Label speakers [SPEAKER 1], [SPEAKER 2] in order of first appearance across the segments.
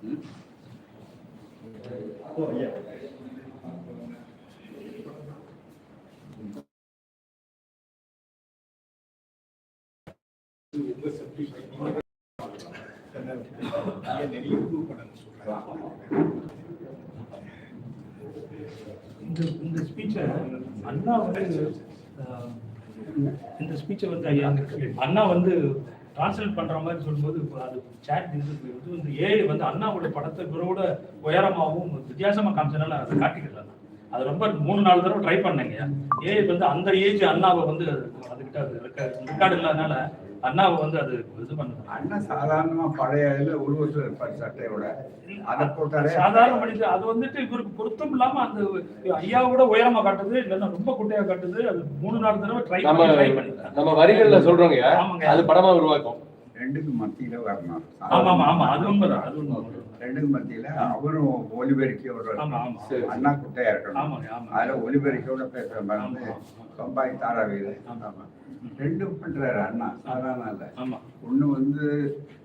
[SPEAKER 1] Oh, இந்த இந்த ஸ்பீச்சை அண்ணா வந்து இந்த ஸ்பீச்சை வந்து ஐயா அண்ணா வந்து டிரான்ஸ்லேட் பண்ணுற மாதிரி சொல்லும்போது அது சேட் இது வந்து வந்து ஏஐ வந்து அண்ணாவோட படத்தை இவரோட உயரமாகவும் வித்தியாசமாக காமிச்சனால அதை காட்டிக்கல அது ரொம்ப மூணு நாலு தடவை ட்ரை பண்ணேங்க. ஏஐ வந்து அந்த ஏஜ் அண்ணாவை வந்து அதுக்கிட்ட அது ரெக்கார்டு இல்லாதனால அண்ணாவை வந்து அது இது பண்ண
[SPEAKER 2] அண்ணன் சாதாரணமா பழைய இதுல உருவத்தில் இருப்பார் சட்டையோட அதை போட்டாலே
[SPEAKER 1] சாதாரண மனிதர் அது வந்துட்டு இவருக்கு பொருத்தம் இல்லாம அந்த ஐயாவோட உயரமா காட்டுது இல்லைன்னா ரொம்ப குட்டையா காட்டுது அது மூணு நாலு தடவை ட்ரை
[SPEAKER 3] நம்ம
[SPEAKER 1] பண்ணி. ட்ரை
[SPEAKER 3] நம்ம வரிகள்ல சொல்றோங்க
[SPEAKER 1] ஆமாங்க.
[SPEAKER 3] அது படமா உருவாக்கும்.
[SPEAKER 2] ரெண்டுக்கு மத்தியில வரணும்.
[SPEAKER 1] ஆமா ஆமா ஆமா. அது உண்மைதான் அது உண்மை
[SPEAKER 2] ரெண்டுக்கு மத்தியில அவரும் ஒலிபெருக்கியோட. அண்ணா குட்டையா இருக்கணும். அதுல ஒலிபெருக்கியோட பேசுற மாதிரி. பம்பாய் தாராவீது. ரெண்டும் பண்றாரு அண்ணா. சாதாரண இல்ல. ஒண்ணு வந்து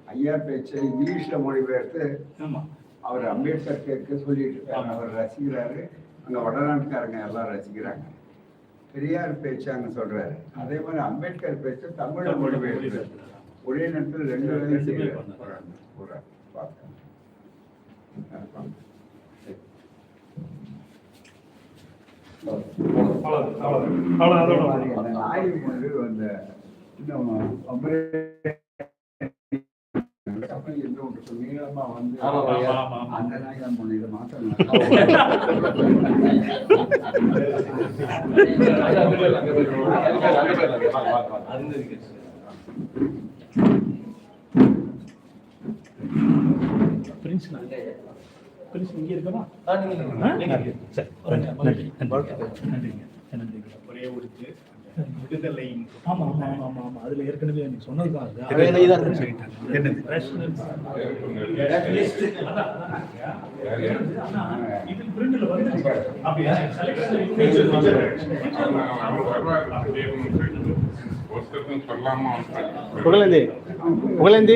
[SPEAKER 2] ஐயா பேச்சை இங்கிலீஷ்ல மொழிபெயர்த்து
[SPEAKER 1] ஆமா.
[SPEAKER 2] அவர் அம்பேத்கர் கேட்க சொல்லிட்டு இருக்காரு. அவர் ரசிக்கிறாரு. அங்க வடநாட்டுக்காரங்க எல்லாம் ரசிக்கிறாங்க. பெரியார் பேச்சு அங்க சொல்றாரு. அதே மாதிரி அம்பேத்கர் பேச்சு தமிழ மொழிபெயர்த்து ஒரே நேரத்தில் ரெண்டு வேலையும். போறாங்க, மாதிரி அந்த நாய் வந்து அந்த இன்னும் நீளமா வந்து. அந்த நாய் தான் போன இதை மாத்தணும்
[SPEAKER 1] பிரின்ஸ். பிரின்ஸ் இங்க நன்றி நன்றிங்க நன்றிங்க
[SPEAKER 4] ஒரே ஒரு விடுதலை
[SPEAKER 1] ஆமா ஆமா ஆமா ஆமா அதுல ஏற்கனவே நீங்க சொன்னதுதான் அது. என்னது
[SPEAKER 5] చూడలేండి చూడలేండి